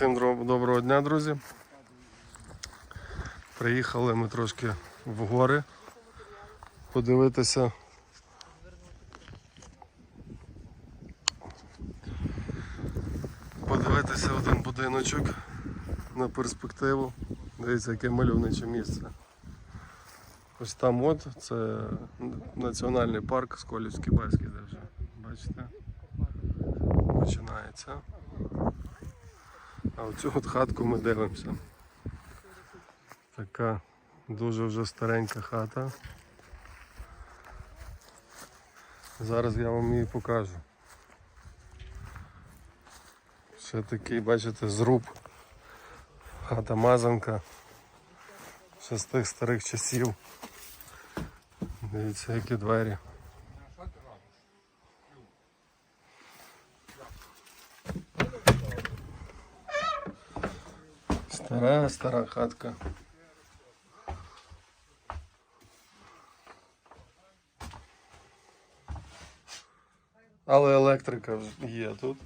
Всім доброго дня, друзі. Приїхали ми трошки в гори подивитися. Подивитися один будиночок на перспективу. Дивіться, яке мальовниче місце. Ось там от це національний парк Сколівський Беський вже. Бачите? Починається. А оцю от хатку ми дивимося. Така дуже вже старенька хата. Зараз я вам її покажу. Ще такий, бачите, зруб. Хата мазанка. Ще з тих старих часів. Дивіться, які двері. Стара, стара хатка. Але електрика є тут.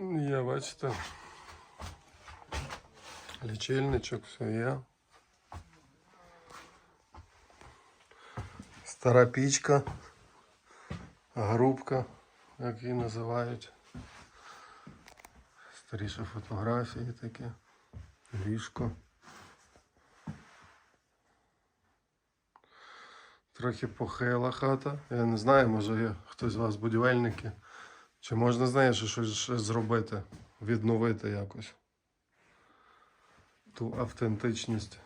Є, бачите. Лічильничок, все є. Стара пічка, грубка, як її називають. Старіші фотографії такі, ліжко. Трохи похила хата. Я не знаю, може є хтось з вас будівельники. Чи можна з нею щось, щось зробити, відновити якось ту автентичність.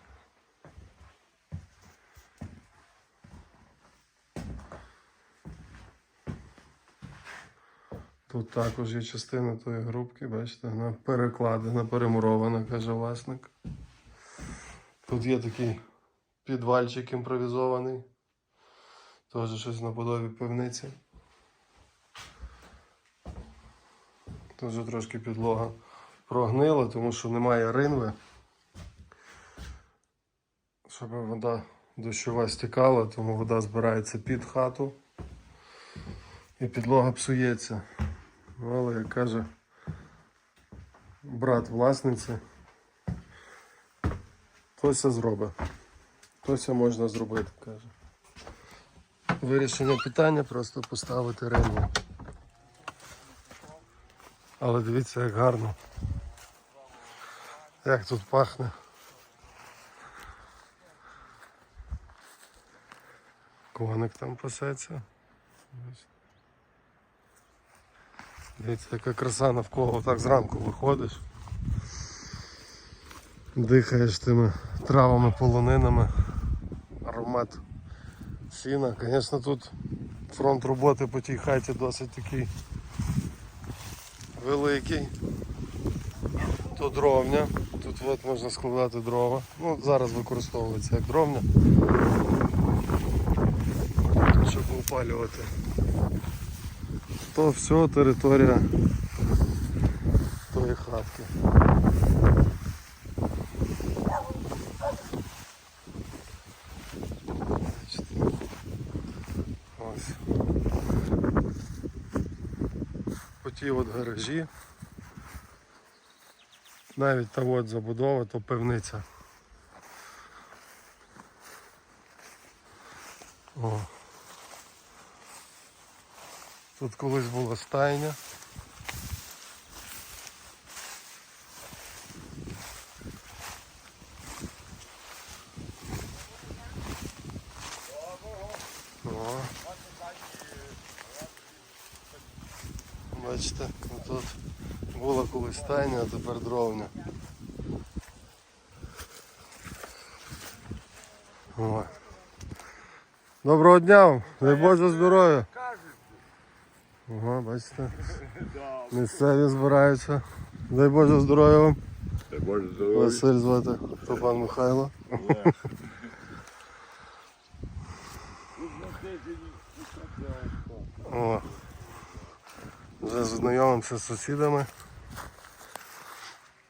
Тут також є частина тої грубки, бачите, вона перекладена, перемурована, каже власник. Тут є такий підвальчик імпровізований. Теж щось наподобі пивниці. Тут вже трошки підлога прогнила, тому що немає ринви. Щоб вода дощова стікала, тому вода збирається під хату і підлога псується. Але як каже брат власниці, то все зробить. То все можна зробити, каже. Вирішення питання просто поставити ринву. Але дивіться, як гарно. Як тут пахне. Коник там пасеться. Дивіться, яка краса навколо так зранку виходиш. Дихаєш тими травами, полонинами, аромат сіна. Звісно, тут фронт роботи по тій хаті досить такий великий. Тут дровня, тут от можна складати дрова. Ну, зараз використовується як дровня, щоб опалювати. То все територія тої хатки. Ось. Оті от гаражі. Навіть та от забудова, то пивниця. О. Тут колись була стайня. Бачите, тут була колись стайня, а тепер дровня. Доброго дня вам, дай Боже здоров'я. Ага, бачите. Місцеві збираються. Дай Боже здоров'я вам. Дай Боже здоров'я. Василь звати, то пан Михайло. О. Вже знайомимося з сусідами.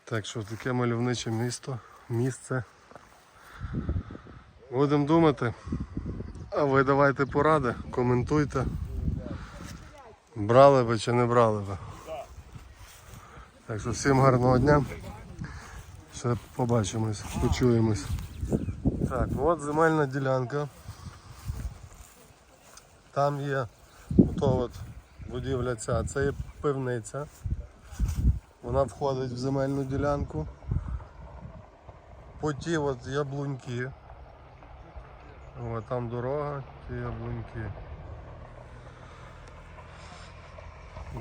Так що таке мальовниче місто, місце. Будемо думати. А ви давайте поради, коментуйте. Брали би чи не брали би. Так що всім гарного дня. Ще побачимось, почуємось. Так, от земельна ділянка. Там є ото от будівля ця, це є пивниця. Вона входить в земельну ділянку. По ті от яблуньки. О, там дорога, ті яблуньки.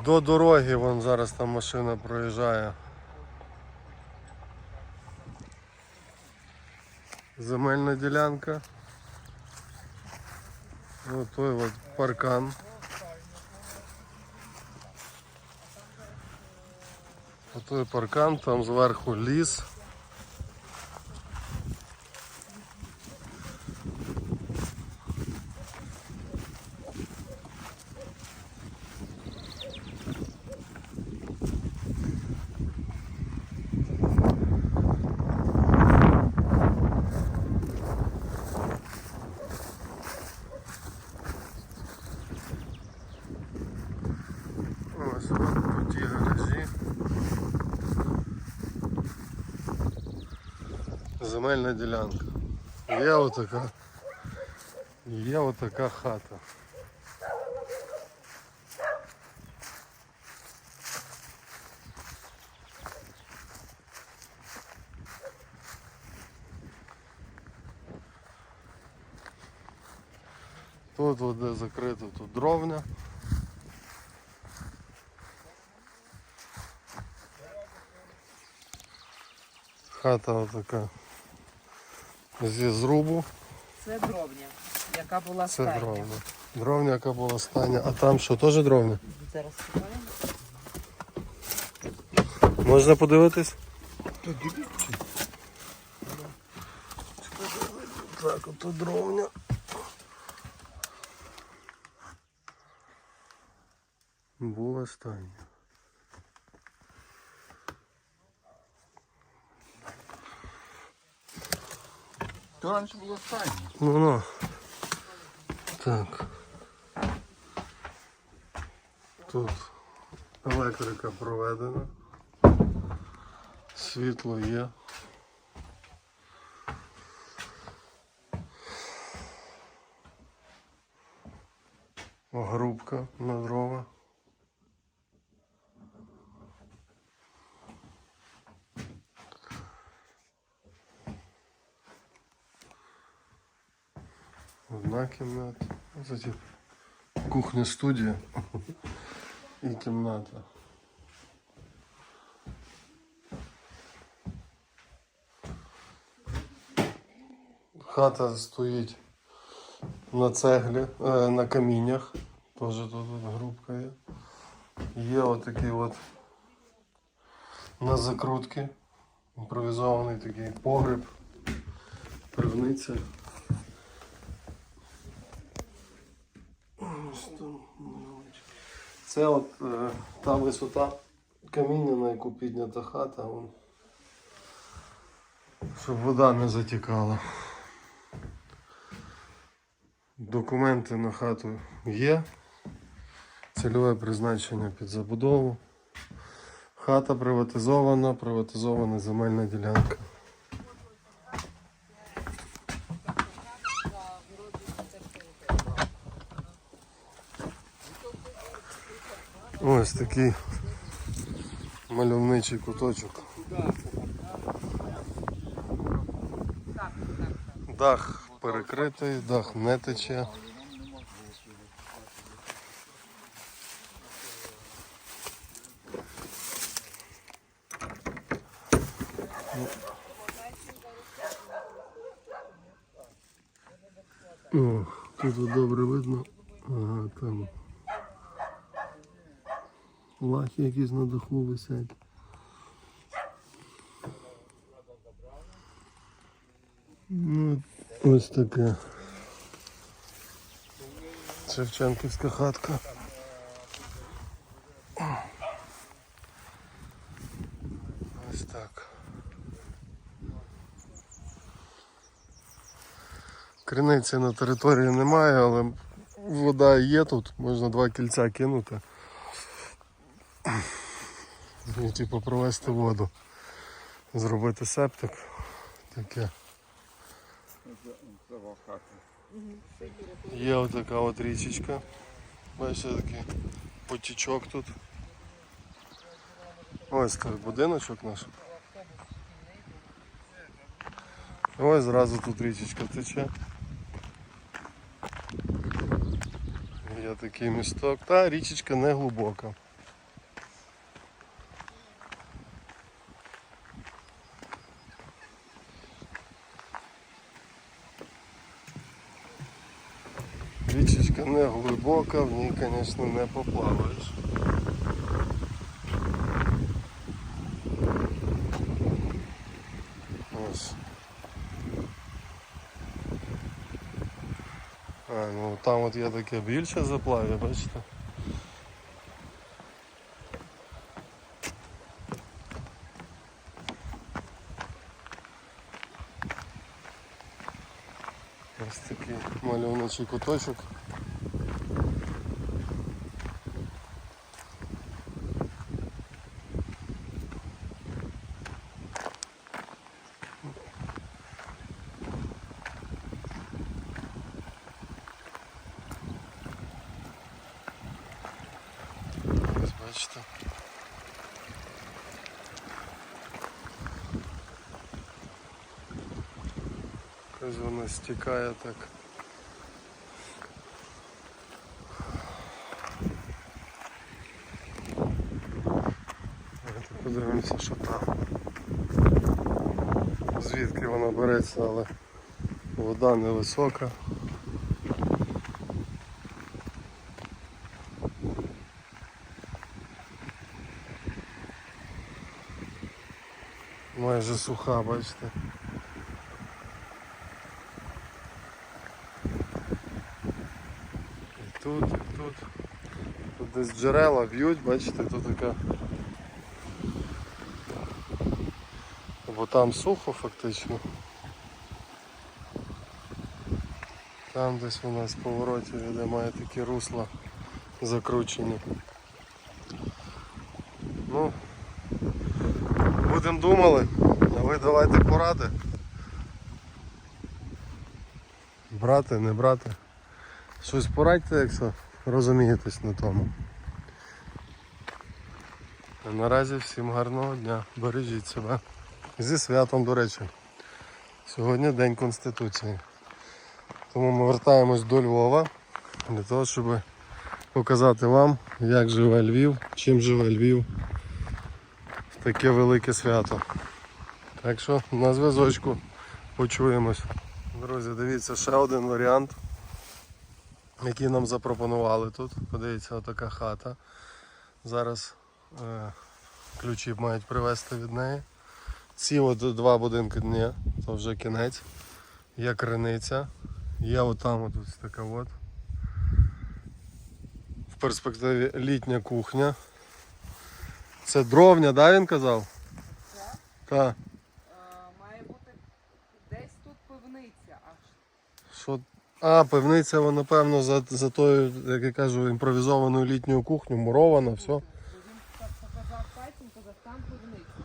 До дороги вон зараз там машина проїжджає. Земельна ділянка. Ось той от паркан. Отой паркан, там зверху ліс. Земельна ділянка. Є отака. Є отака хата. Тут от де закрито, тут дровня. Хата отака Зі зрубу. Це дровня, яка була Це стайня. дровня. Дровня, яка була стання. А там що, теж дровня? Зараз шукаємо. Можна подивитись? Так, ото дровня. Була стайня. То раніше було стайня. Ну ну. Так. Тут електрика проведена. Світло є. Грубка на дрова. Кімната. Тип кухня студія і кімната. Хата стоїть на цеглі, е, на каміннях. Теж тут грубка є. Є отакий от на закрутки. Імпровізований такий погреб, пивниця. Ось там невеличке. Це от е, та висота каміння, на яку піднята хата, вон, щоб вода не затікала. Документи на хату є. Цільове призначення під забудову. Хата приватизована, приватизована земельна ділянка. Ось такий мальовничий куточок. Дах перекритий, дах не тече. О, тут добре видно. Ага, там лахи якісь на даху висять. Ну, ось таке. Шевченківська хатка. Ось так. Криниці на території немає, але вода є тут, можна два кільця кинути. і типу провести воду. Зробити септик. Таке. Є отака от річечка. Бачите такий потічок тут. Ось той будиночок наш. Ось зразу тут річечка тече. Є такий місток. Та річечка не глибока. Річечка не глибока, в ній, звісно, не поплаваєш. Ось. А, ну там от є таке більше заплаві, бачите? Ось такий мальовничий куточок. Ось бачите. Ось воно стікає так. Давайте подивимося, що там. Звідки вона береться, але вода невисока. Майже суха, бачите. І тут, і тут. Тут десь джерела б'ють, бачите, тут така. Бо там сухо фактично. Там десь у нас повороті, де має такі русла закручені. Ну, будемо думали, а ви давайте поради. Брати, не брати. Щось порадьте, якщо розумієтесь на тому. А наразі всім гарного дня. Бережіть себе. Зі святом, до речі. Сьогодні День Конституції. Тому ми вертаємось до Львова для того, щоб показати вам, як живе Львів, чим живе Львів в таке велике свято. Так що на зв'язочку почуємось. Друзі, дивіться ще один варіант, який нам запропонували тут. Подивіться, отака хата. Зараз е, ключі мають привезти від неї. Ці от два будинки ні, то вже кінець. Є криниця, є отам от така от. В перспективі літня кухня. Це дровня, да, він казав? Так. Е, має бути десь тут пивниця аж. Що? А, пивниця, вона, напевно, за, за тою, як я кажу, імпровізованою літньою кухню, мурована, все.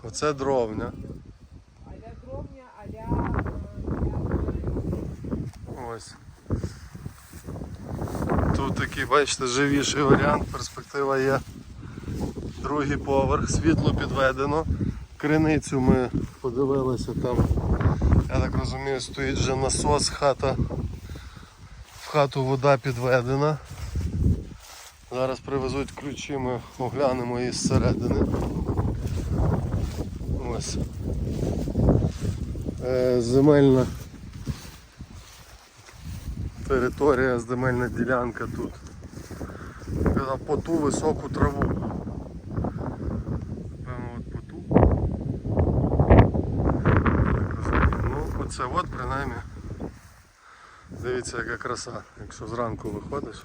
Оце дровня. Аля дровня, аля... Ось. Тут такий, бачите, живіший варіант, перспектива є. Другий поверх, світло підведено. Криницю ми подивилися там. Я так розумію, стоїть вже насос, хата. Хату вода підведена. Зараз привезуть ключі, ми оглянемо її зсередини. Ось. Е, земельна територія, земельна ділянка тут. По ту високу траву. Певно, от по. Ну, оце от принаймні. Дивіться, яка краса, якщо зранку виходиш.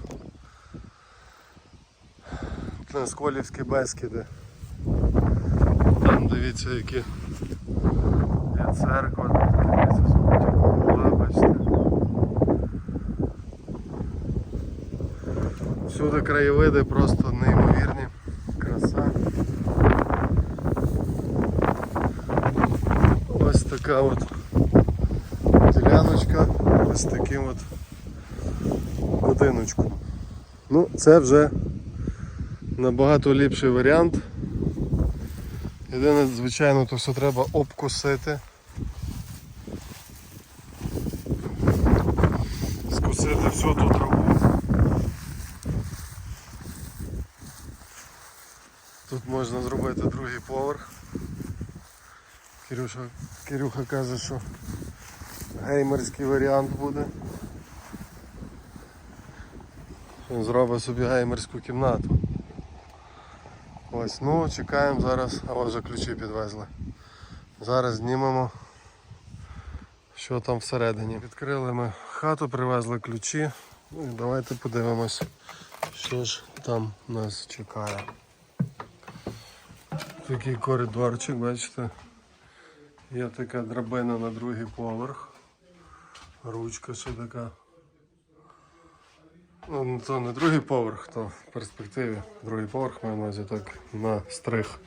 Це Сколівські Бескіди. Там дивіться, які є церква, дивіться, бачите. Всюди краєвиди просто неймовірні, краса. така от діляночка ось таким от будиночком. Ну, це вже набагато ліпший варіант. Єдине, звичайно, то все треба обкусити. Скусити всю ту траву. Тут можна зробити другий поверх. Кирюша, Кирюха каже, що геймерський варіант буде. Він зробить собі геймерську кімнату. Ось, ну, чекаємо зараз, а вже ключі підвезли. Зараз знімемо, що там всередині. Відкрили ми хату, привезли ключі. Ну і давайте подивимось, що ж там нас чекає. Такий коридорчик, бачите. Є така драбина на другий поверх. Ручка ще така. Ну, то не другий поверх, то в перспективі. Другий поверх маю увазі так на стрих.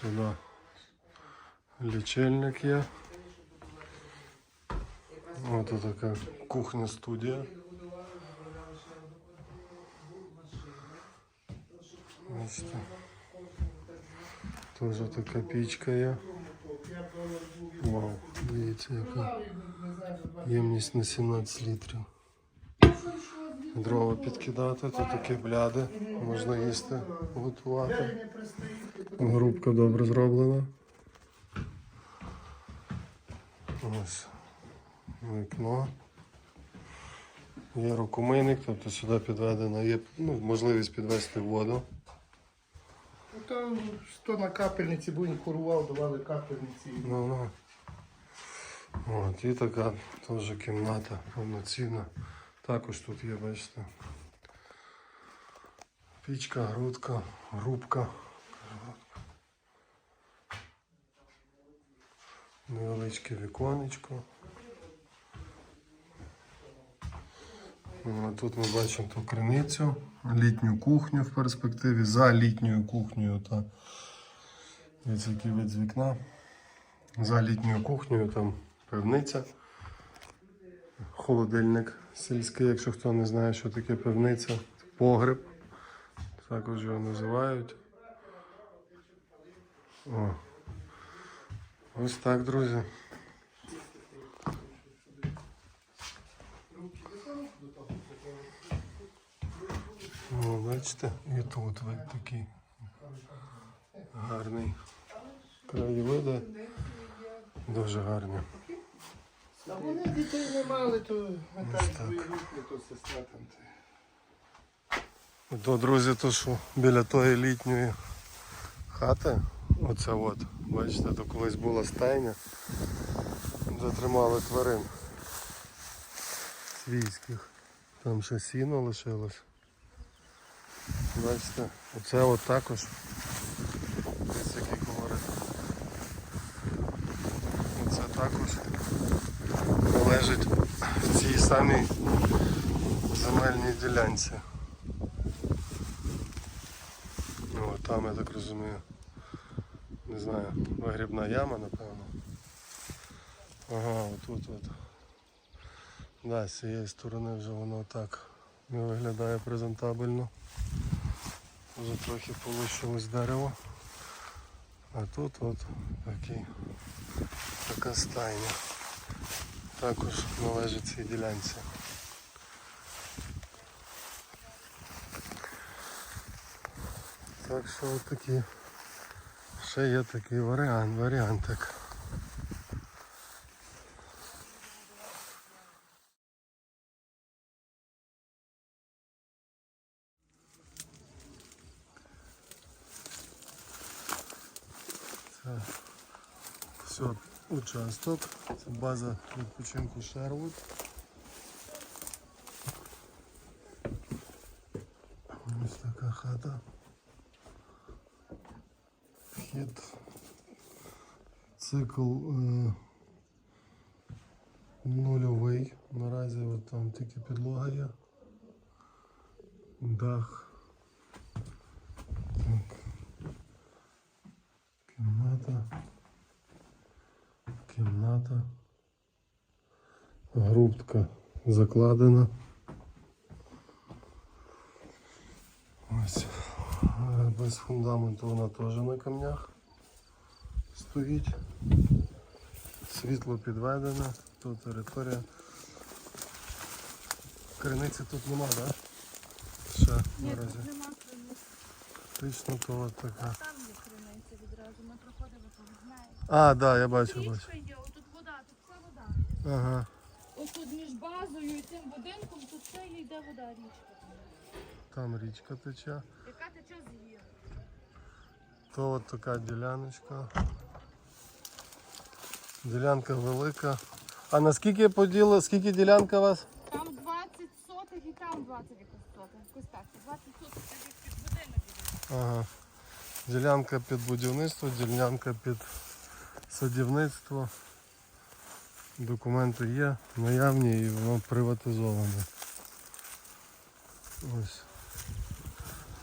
Туди лічильник є. Ось така кухня студія. Бачите. Теж така пічка є. Вау, дивіться, яка ємність на 17 літрів. Дрова підкидати, тут такі бляди, можна їсти, готувати. Грубка добре зроблена. Ось вікно. Є рукомийник, тобто сюди підведена, є ну, можливість підвести воду. То, що на капельниці, бо він курував, давали капельниці. Ну, ну. От, і така теж кімната повноцінна. Також тут є, бачите. Пічка, грудка, грубка. Невеличке віконечко. Ну, а Тут ми бачимо ту криницю, літню кухню в перспективі, за літньою кухнею та який вид з вікна. За літньою кухнею там пивниця, холодильник сільський, якщо хто не знає, що таке пивниця, погреб, також його називають. О. Ось так, друзі. О, бачите, і тут вид такий гарний. Краєвиди дуже гарні. А вони дітей не мали, то Ось так так. то сестра там. То, друзі, то що біля тої літньої хати, оце от, бачите, то колись була стайня, де тримали тварин свійських. Там ще сіно лишилось. Бачите, оце от також. Ось який колорит. Оце також належить в цій самій земельній ділянці. Ну, там, я так розумію, не знаю, вигрібна яма, напевно. Ага, отут от. Да, з цієї сторони вже воно так не виглядає презентабельно. Вже трохи полишилось дерево. А тут от такий, така стайня. Також належить цій ділянці. Так що от такі. Ще є такий варіант, варіантик. все участок. Це база відпочинку Шервуд. Ось така хата. Вхід. Цикл е, нульовий. Наразі от там тільки підлога є. Дах. Кімната. Грубка закладена. Ось. Без фундаменту вона теж на камнях стоїть. Світло підведене, тут територія. Криниці тут нема, так? Да? Ще Ні, наразі. тут нема криниці. Точно то от така. Там є криниця відразу. Ми проходили, то. А, так, да, я бачу, бачу. Річка є, отут вода, тут вся вода. Ага. Ось тут між базою і цим будинком, тут все йде вода, річка. Там річка тече. Яка тече з гір. То от така діляночка. Ділянка велика. А наскільки поділи, скільки ділянка у вас? Там 20 сотих і там 20 якось сотих. Якось так. 20 сотих це під будинок іде. Ага. Ділянка під будівництво, ділянка під садівництво. Документи є, наявні і воно приватизоване. Ось.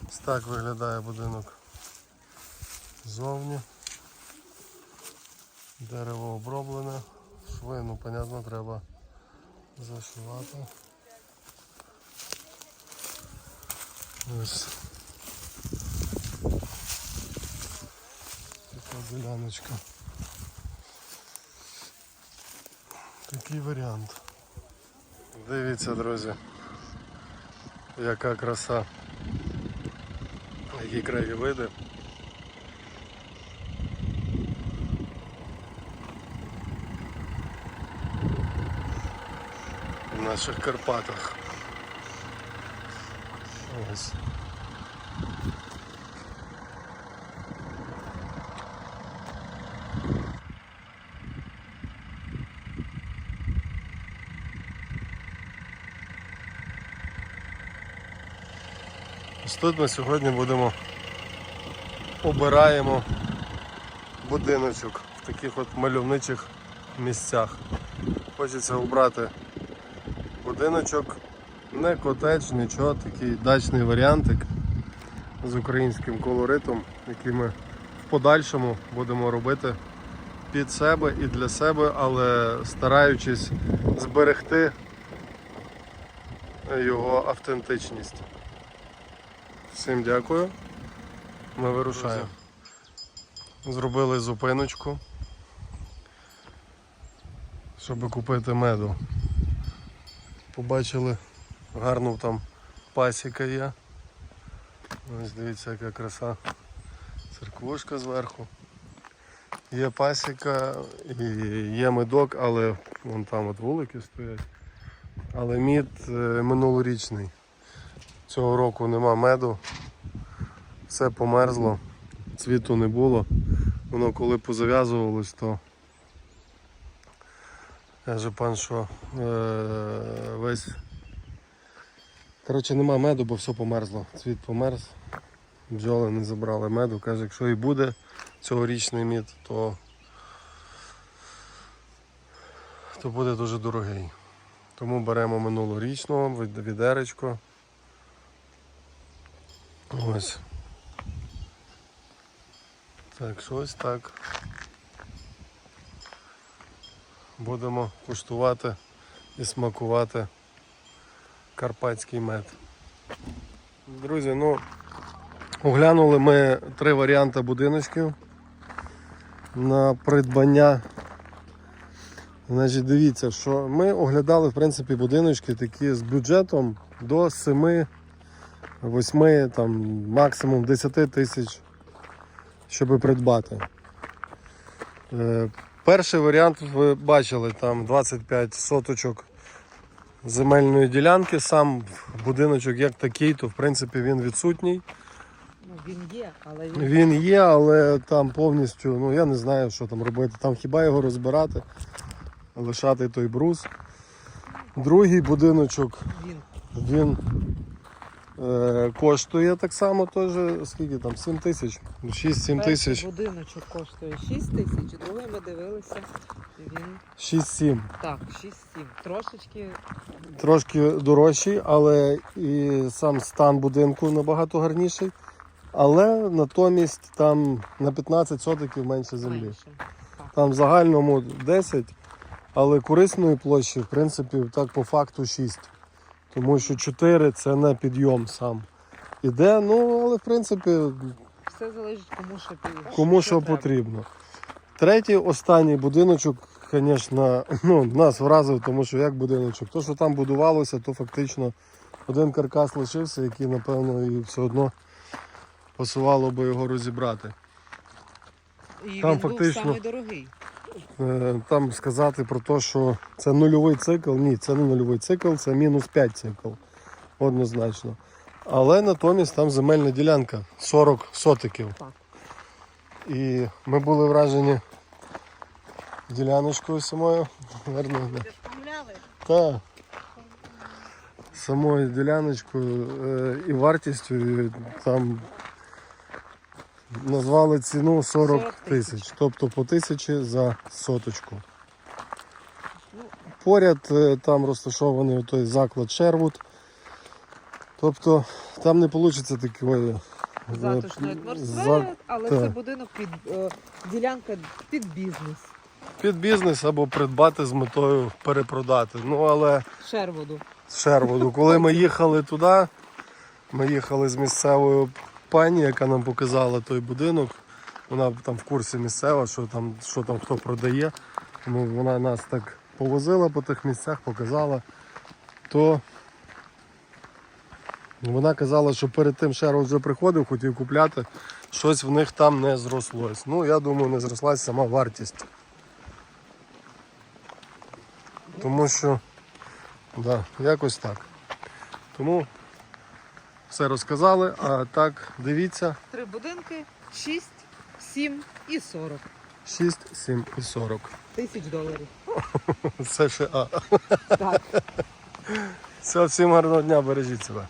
Ось так виглядає будинок ззовні. Дерево оброблене. Шви, ну, понятно, треба зашивати. Ось. Така діляночка. Такий варіант. Дивіться, друзі. Яка краса. Які краєвиди. В наших Карпатах. Ось. Тут ми сьогодні будемо обираємо будиночок в таких от мальовничих місцях. Хочеться обрати будиночок, не котедж, нічого, такий дачний варіантик з українським колоритом, який ми в подальшому будемо робити під себе і для себе, але стараючись зберегти його автентичність. Всім дякую. Ми вирушаємо. Зробили зупиночку, щоб купити меду. Побачили, гарну там пасіка є. Ось дивіться, яка краса. Церквушка зверху. Є пасіка і є медок, але вон там от вулики стоять. Але мід е, минулорічний. Цього року нема меду. Все померзло, цвіту не було. Воно коли позав'язувалось, то каже пан, що е, весь. Коротше, нема меду, бо все померзло. Цвіт померз. Бджоли не забрали меду. Каже, якщо і буде цьогорічний мід, то, то буде дуже дорогий. Тому беремо минулорічного від- відеречко. Ось. Так, щось так. Будемо куштувати і смакувати карпатський мед. Друзі, ну оглянули ми три варіанти будиночків на придбання. Значить, дивіться, що ми оглядали в принципі будиночки такі з бюджетом до 7 8, там, максимум 10 тисяч, щоб придбати. Е, перший варіант ви бачили, там 25 соточок земельної ділянки, сам будиночок як такий, то в принципі він відсутній. Ну, він є, але він Він є, але там повністю, ну я не знаю, що там робити. Там хіба його розбирати, лишати той брус. Другий будиночок він. Е, коштує так само теж, скільки там, 7 тисяч, 6-7 Перший тисяч, будиночок коштує 6 тисяч, другий ми дивилися. Він 6-7. так, 6-7. Трошечки Трошки дорожчий, але і сам стан будинку набагато гарніший. Але натомість там на 15 сотиків менше землі. менше. Там в загальному 10, але корисної площі, в принципі, так по факту 6. Тому що 4 це не підйом сам. Іде, ну, але в принципі, Все залежить кому що кому що потрібно. Третій, останній будиночок, звісно, ну, нас вразив, тому що як будиночок, то, що там будувалося, то фактично один каркас лишився, який, напевно, і все одно пасувало би його розібрати. І Там він фактично- був самий дорогий. Е, Там сказати про те, що це нульовий цикл. Ні, це не нульовий цикл, це мінус 5 цикл. Однозначно. Але натомість там земельна ділянка 40 сотиків. І ми були вражені діляночкою самою. Верно, да. Так. Самою діляночкою е, і вартістю і там назвали ціну 40 40 тисяч, тобто по тисячі за соточку. Поряд е, там розташований той заклад Шервуд. Тобто там не вийде такої е, Затишної за- але так. це будинок під е, ділянка під бізнес. під бізнес або придбати з метою перепродати. Ну але Шерводу. з Шервуду. Коли ми їхали туди, ми їхали з місцевою пані, яка нам показала той будинок. Вона там в курсі місцева, що там, що там хто продає. Тому вона нас так повозила по тих місцях, показала. То вона казала, що перед тим Шервуд вже приходив, хотів купляти, щось в них там не зрослось. Ну, я думаю, не зрослась сама вартість. Тому що Да, якось так. Тому все розказали, а так дивіться Три будинки, 6, 7 і 40 6, 7 і 40. тисяч доларів. США. Так. Все, всім гарного дня, бережіть себе.